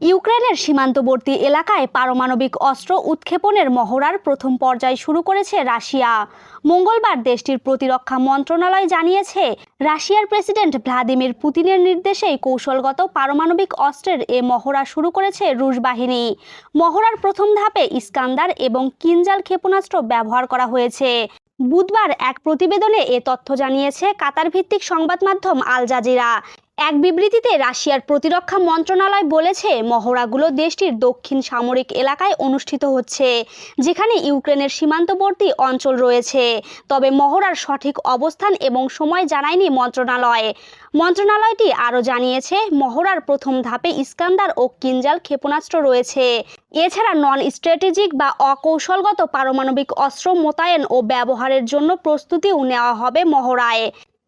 ইউক্রেনের সীমান্তবর্তী এলাকায় পারমাণবিক অস্ত্র উৎক্ষেপণের মহড়ার প্রথম পর্যায় শুরু করেছে রাশিয়া। মঙ্গলবার দেশটির প্রতিরক্ষা মন্ত্রণালয় জানিয়েছে, রাশিয়ার প্রেসিডেন্ট ভ্লাদিমির পুতিনের নির্দেশেই কৌশলগত পারমাণবিক অস্ত্রের এ মহড়া শুরু করেছে রুশ বাহিনী। মহড়ার প্রথম ধাপে ইস্কান্দার এবং কিনজাল ক্ষেপণাস্ত্র ব্যবহার করা হয়েছে। বুধবার এক প্রতিবেদনে এ তথ্য জানিয়েছে কাতার ভিত্তিক সংবাদ মাধ্যম আল জাজিরা। এক বিবৃতিতে রাশিয়ার প্রতিরক্ষা মন্ত্রণালয় বলেছে, মহড়াগুলো দেশটির দক্ষিণ সামরিক এলাকায় অনুষ্ঠিত হচ্ছে, যেখানে ইউক্রেনের সীমান্তবর্তী অঞ্চল রয়েছে। তবে মহড়ার সঠিক অবস্থান এবং সময় জানায়নি মন্ত্রণালয়। মন্ত্রণালয়টি আরও জানিয়েছে, মহড়ার প্রথম ধাপে ইস্কান্দার ও কিনজাল ক্ষেপণাস্ত্র রয়েছে। এছাড়া নন স্ট্র্যাটেজিক বা অকৌশলগত পারমাণবিক অস্ত্র মোতায়েন ও ব্যবহারের জন্য প্রস্তুতিও নেওয়া হবে মহড়ায়।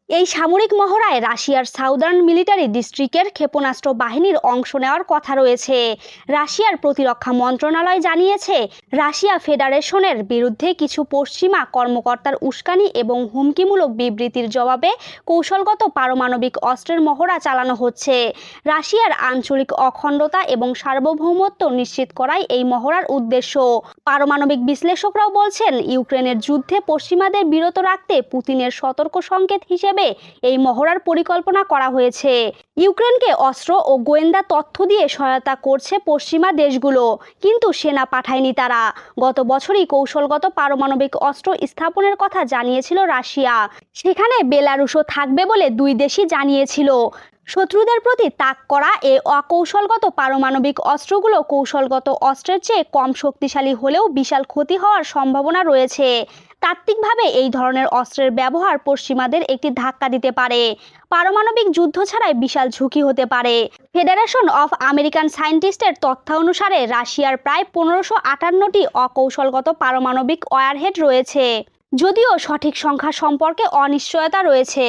এই সামরিক মহড়ায় রাশিয়ার সাউদার্ন মিলিটারি ডিস্ট্রিক্টের ক্ষেপণাস্ত্র বাহিনীর অংশ নেওয়ার কথা রয়েছে। রাশিয়ার প্রতিরক্ষা মন্ত্রণালয় জানিয়েছে, রাশিয়া ফেডারেশনের বিরুদ্ধে কিছু পশ্চিমা কর্মকর্তার উস্কানি এবং হুমকিমূলক বিবৃতির জবাবে কৌশলগত পারমাণবিক অস্ত্রের মহড়া চালানো হচ্ছে। রাশিয়ার আঞ্চলিক অখণ্ডতা এবং সার্বভৌমত্ব নিশ্চিত করাই এই মহড়ার উদ্দেশ্য। পারমাণবিক বিশ্লেষকরাও বলছেন, ইউক্রেনের যুদ্ধে পশ্চিমাদের বিরত রাখতে পুতিনের সতর্ক সংকেত হিসেবে এই মহড়ার পরিকল্পনা করা হয়েছে। ইউক্রেনকে অস্ত্র ও গোয়েন্দা তথ্য দিয়ে সহায়তা করছে পশ্চিমা দেশগুলো, কিন্তু সেনা পাঠায়নি তারা। গত বছরই কৌশলগত পারমাণবিক অস্ত্র স্থাপনের কথা জানিয়েছিল রাশিয়া। সেখানে বেলারুশও থাকবে বলে দুই দেশই জানিয়েছিল। শত্রুদের প্রতি তাক করা এ অকৌশলগত পারমাণবিক অস্ত্রগুলো কৌশলগত অস্ত্রের চেয়ে কম শক্তিশালী হলেও বিশাল ক্ষতি হওয়ার সম্ভাবনা রয়েছে। তাত্ত্বিকভাবে এই ধরনের অস্ত্রের ব্যবহার পশ্চিমাদের একটি ধাক্কা দিতে পারে। পারমাণবিক যুদ্ধ ছাড়াই বিশাল ঝুঁকি হতে পারে। ফেডারেশন অফ আমেরিকান সায়েন্টিস্টের তথ্য অনুসারে রাশিয়ার প্রায় পনেরোশো আটান্নটি অকৌশলগত পারমাণবিক ওয়ারহেড রয়েছে। যদিও সঠিক সংখ্যা সম্পর্কে অনিশ্চয়তা রয়েছে।